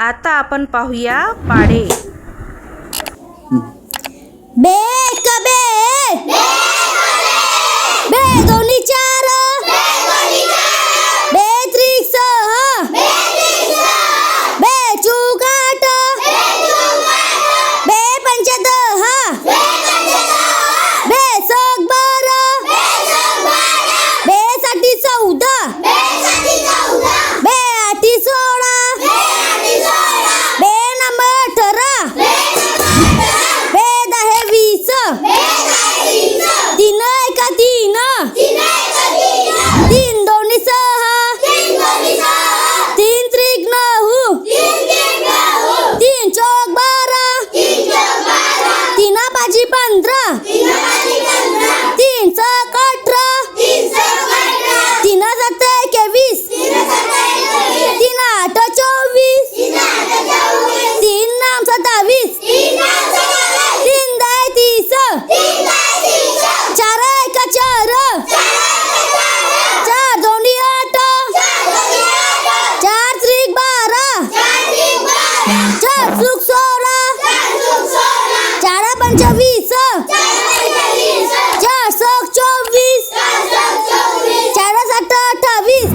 आता आपण पाहूया पाढे तीनचा तीन तीन आठ चोवीस तीन सत्तावीस तीन तीस. चार एक चार? आठ. चार बारा. चार चार पंचवीस.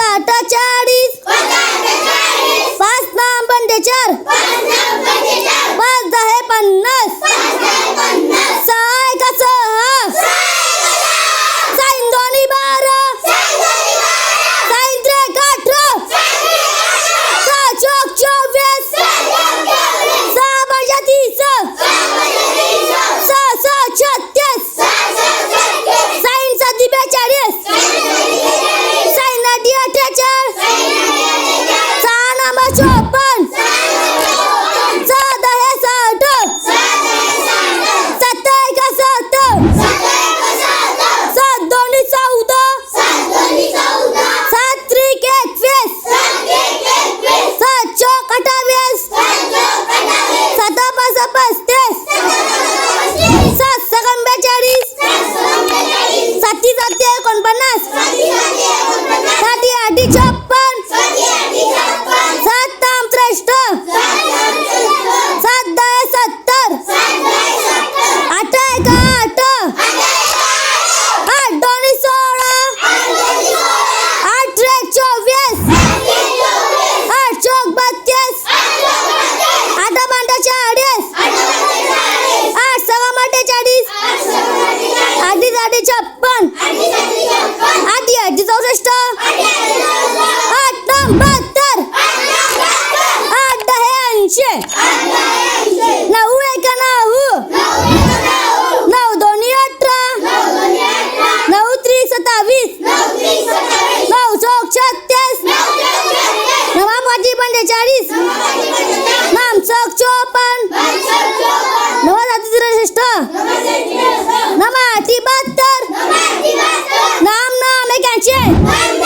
大大家。Basta. सातशे छप्पन आधी आठशे चौसष्ट आठ बहात्तर. आठ दहा ऐंशी. नऊ एक नऊ. नऊ दोन्ही अठरा. नऊ त्री सत्तावीस. नऊ चौक छत्तीस. नवा पाची पंचेचाळीस One.